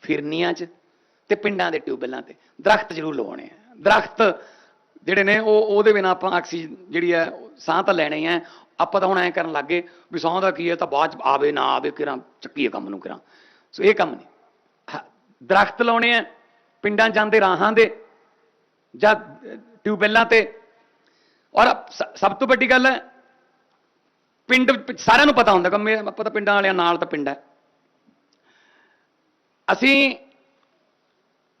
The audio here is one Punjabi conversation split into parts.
ਫਿਰਨੀਆਂ 'ਚ ਤੇ ਪਿੰਡਾਂ ਦੇ ਟਿਊਬਵੈੱਲਾਂ ਤੇ। ਦਰਖਤ ਜ਼ਰੂਰ ਲਵਾਉਣੇ ਆ। ਦਰਖਤ ਜਿਹੜੇ ਨੇ ਉਹ ਉਹਦੇ ਬਿਨਾਂ ਆਪਾਂ ਆਕਸੀਜਨ ਜਿਹੜੀ ਹੈ ਸਾਹ ਤਾਂ ਲੈਣੇ ਆ। ਆਪਾਂ ਤਾਂ ਹੁਣ ਐਂ ਕਰਨ ਲੱਗੇ ਵੀ ਸਾਹ ਦਾ ਕੀ ਹੈ ਤਾਂ ਬਾਅਦ ਚ ਆਵੇ ਨਾ ਆਵੇ ਕਿਰਾਂ ਚੱਕੀਏ ਕੰਮ ਨੂੰ ਕਿਰਾਂ। ਸੋ ਇਹ ਕੰਮ ਨਹੀਂ। ਹਾਂ, ਦਰਖਤ ਲਾਉਣੇ ਆ ਪਿੰਡਾਂ ਜਾਂਦੇ ਰਾਹਾਂ ਦੇ ਜਾਂ ਅਹ, ਟਿਊਬਵੈੱਲਾਂ ਤੇ। ਔਰ ਸ- ਸਭ ਤੋਂ ਵੱਡੀ ਗੱਲ ਹੈ ਪਿੰਡ ਵਿੱਚ ਸਾਰਿਆਂ ਨੂੰ ਪਤਾ ਹੁੰਦਾ ਕਿ ਆਪਾਂ ਤਾਂ ਪਿੰਡਾਂ ਵਾਲਿਆਂ ਨਾਲ ਤਾਂ ਪਿੰਡ ਹੈ। ਅਸੀਂ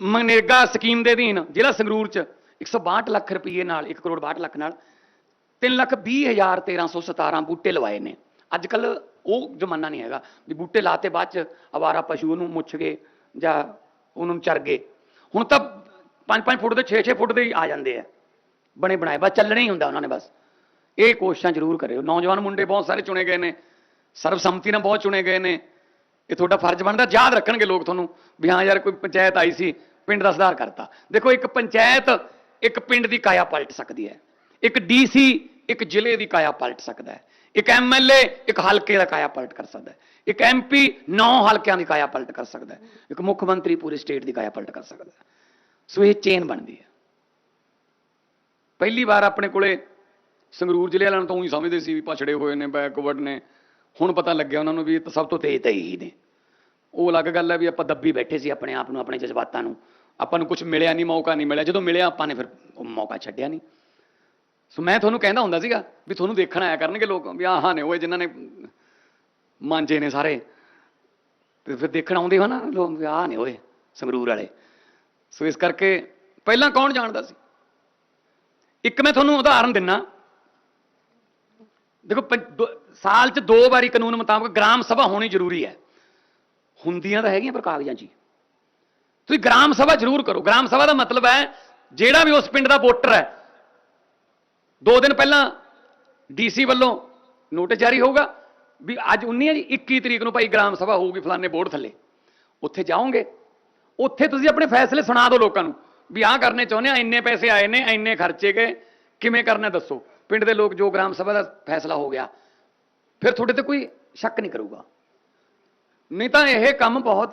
ਮਨਰੇਗਾ ਸਕੀਮ ਦੇ ਅਧੀਨ ਜ਼ਿਲ੍ਹਾ ਸੰਗਰੂਰ ਚ 162 ਲੱਖ ਰੁਪਏ ਨਾਲ 1 ਕਰੋੜ 62 ਲੱਖ ਨਾਲ 3 ਲੱਖ 20 ਹਜ਼ਾਰ 1317 ਬੂਟੇ ਲਵਾਏ ਨੇ। ਅੱਜ ਕੱਲ ਉਹ ਜ਼ਮਾਨਾ ਨਹੀਂ ਹੈਗਾ ਵੀ ਬੂਟੇ ਲਾਤੇ ਬਾਅਦ ਚ ਅਵਾਰਾ ਪਸ਼ੂ ਨੂੰ ਮੁੱਛ ਗਏ ਜਾਂ ਉਹਨਾਂ ਨੂੰ ਚਰ ਗਏ। ਹੁਣ ਤਾਂ 5-5 ਫੁੱਟ ਦੇ 6-6 ਫੁੱਟ ਦੇ ਹੀ ਆ ਜਾਂਦੇ ਆ। ਬਣੇ ਬਣਾਏ, ਬਸ ਚੱਲਣਾ ਹੀ ਹੁੰਦਾ ਉਹਨਾਂ ਨੇ ਬਸ। ਇਹ ਕੋਸ਼ਿਸ਼ਾਂ ਜ਼ਰੂਰ ਕਰਿਓ। ਨੌਜਵਾਨ ਮੁੰਡੇ ਬਹੁਤ ਸਾਰੇ ਚੁਣੇ ਗਏ ਨੇ। ਸਰਬਸੰਮਤੀ ਨਾਲ ਬਹੁਤ ਚੁਣੇ ਗਏ ਨੇ। ਇਹ ਤੁਹਾਡਾ ਫਰਜ਼ ਬਣਦਾ, ਯਾਦ ਰੱਖਣਗੇ ਲੋਕ ਤੁਹਾਨੂੰ ਵੀ ਹਾਂ ਯਾਰ ਕੋਈ ਪੰਚਾਇਤ ਆਈ ਸੀ, ਪਿੰਡ ਦਾ ਸੁਧਾਰ ਕਰਤਾ। ਦੇਖੋ, ਇੱਕ ਪੰਚਾਇਤ ਇੱਕ ਪਿੰਡ ਦੀ ਕਾਇਆ ਪਲਟ ਸਕਦੀ ਹੈ। ਇੱਕ ਡੀਸੀ ਇੱਕ ਜ਼ਿਲ੍ਹੇ ਦੀ ਕਾਇਆ ਪਲਟ ਸਕਦਾ ਹੈ। ਇੱਕ ਐਮਐਲਏ ਇੱਕ ਹਲਕੇ ਦਾ ਕਾਇਆ ਪਲਟ ਕਰ ਸਕਦਾ ਹੈ। ਇੱਕ ਐਮਪੀ ਨੌ ਹਲਕਿਆਂ ਦੀ ਕਾਇਆ ਪਲਟ ਕਰ ਸਕਦਾ ਹੈ। ਇੱਕ ਮੁੱਖ ਮੰਤਰੀ ਪੂਰੇ ਸਟੇਟ ਦੀ ਕਾਇਆ ਪਲਟ ਕਰ ਸਕਦਾ ਹੈ। ਸੋ ਇਹ ਚੇਨ ਬਣਦੀ ਹੈ। ਪਹਿਲੀ ਵਾਰ ਆਪਣੇ ਕੋਲੇ ਸੰਗਰੂਰ ਜ਼ਿਲ੍ਹੇ ਵਾਲਿਆਂ ਨੂੰ ਤਾਂ ਉਹੀ ਸਮਝਦੇ ਸੀ ਵੀ ਪਛੜੇ ਹੋਏ ਨੇ, ਬੈਕਵਰਡ ਨੇ। ਹੁਣ ਪਤਾ ਲੱਗਿਆ ਉਹਨਾਂ ਨੂੰ ਵੀ ਤਾਂ ਸਭ ਤੋਂ ਤੇਜ਼ ਤਾਂ ਇਹੀ ਨੇ। ਉਹ ਅਲੱਗ ਗੱਲ ਹੈ ਵੀ ਆਪਾਂ ਦੱਬੀ ਬੈਠੇ ਸੀ ਆਪਣੇ ਆਪ ਨੂੰ, ਆਪਣੇ ਜਜ਼ਬਾਤਾਂ ਨੂੰ। ਆਪਾਂ ਨੂੰ ਕੁਝ ਮਿਲਿਆ ਨਹੀਂ, ਮੌਕਾ ਨਹੀਂ ਮਿਲਿਆ। ਜਦੋਂ ਮਿਲਿਆ ਆਪਾਂ ਨੇ ਫਿਰ ਉਹ ਮੌਕਾ ਛੱਡਿਆ ਨਹੀਂ। ਸੋ ਮੈਂ ਤੁਹਾਨੂੰ ਕਹਿੰਦਾ ਹੁੰਦਾ ਸੀਗਾ ਵੀ ਤੁਹਾਨੂੰ ਦੇਖਣ ਆਇਆ ਕਰਨਗੇ ਲੋਕ ਵੀ ਆਹ ਨੇ ਉਹ ਜਿਨ੍ਹਾਂ ਨੇ ਮਾਂਜੇ ਨੇ ਸਾਰੇ। ਤੇ ਫਿਰ ਦੇਖਣ ਆਉਂਦੇ ਹੋ ਨਾ ਲੋਕ ਵੀ ਆਹ ਨੇ ਓਏ ਸੰਗਰੂਰ ਵਾਲੇ। ਸੋ ਇਸ ਕਰਕੇ ਪਹਿਲਾਂ ਕੌਣ ਜਾਣਦਾ ਸੀ? ਇੱਕ ਮੈਂ ਤੁਹਾਨੂੰ ਉਦਾਹਰਨ ਦਿੰਨਾ। ਦੇਖੋ ਪੰ- ਸਾਲ 'ਚ ਦੋ ਵਾਰੀ ਕਾਨੂੰਨ ਮੁਤਾਬਕ ਗ੍ਰਾਮ ਸਭਾ ਹੋਣੀ ਜ਼ਰੂਰੀ ਹੈ। ਹੁੰਦੀਆਂ ਤਾਂ ਹੈਗੀਆਂ ਪਰ ਕਾਗਜ਼ਾਂ 'ਚ ਤੁਸੀਂ ਗ੍ਰਾਮ ਸਭਾ ਜ਼ਰੂਰ ਕਰੋ। ਗ੍ਰਾਮ ਸਭਾ ਦਾ ਮਤਲਬ ਹੈ, ਜਿਹੜਾ ਵੀ ਉਸ ਪਿੰਡ ਦਾ ਵੋਟਰ ਹੈ, ਦੋ ਦਿਨ ਪਹਿਲਾਂ ਡੀਸੀ ਵੱਲੋਂ ਨੋਟਿਸ ਜਾਰੀ ਹੋਊਗਾ ਵੀ ਅੱਜ 19 ਹੈ ਜੀ 21 ਤਰੀਕ ਨੂੰ ਭਾਈ ਗ੍ਰਾਮ ਸਭਾ ਹੋਊਗੀ ਫਲਾਣੇ ਬੋਰਡ ਥੱਲੇ। ਉੱਥੇ ਜਾਓਗੇ। ਉੱਥੇ ਤੁਸੀਂ ਆਪਣੇ ਫੈਸਲੇ ਸੁਣਾ ਦਿਓ ਲੋਕਾਂ ਨੂੰ ਵੀ ਆਹ ਕਰਨੇ ਚਾਹੁੰਦੇ ਆ, ਇੰਨੇ ਪੈਸੇ ਆਏ ਨੇ, ਇੰਨੇ ਖਰਚੇ ਗਏ, ਕਿਵੇਂ ਕਰਨਾ ਦੱਸੋ। ਪਿੰਡ ਦੇ ਲੋਕ ਜੋ ਗ੍ਰਾਮ ਸਭਾ ਦਾ ਫੈਸਲਾ ਹੋ ਗਿਆ ਫਿਰ ਤੁਹਾਡੇ ਤੇ ਕੋਈ ਸ਼ੱਕ ਨਹੀਂ ਕਰੂਗਾ। ਨਹੀਂ ਤਾਂ ਇਹ ਕੰਮ ਬਹੁਤ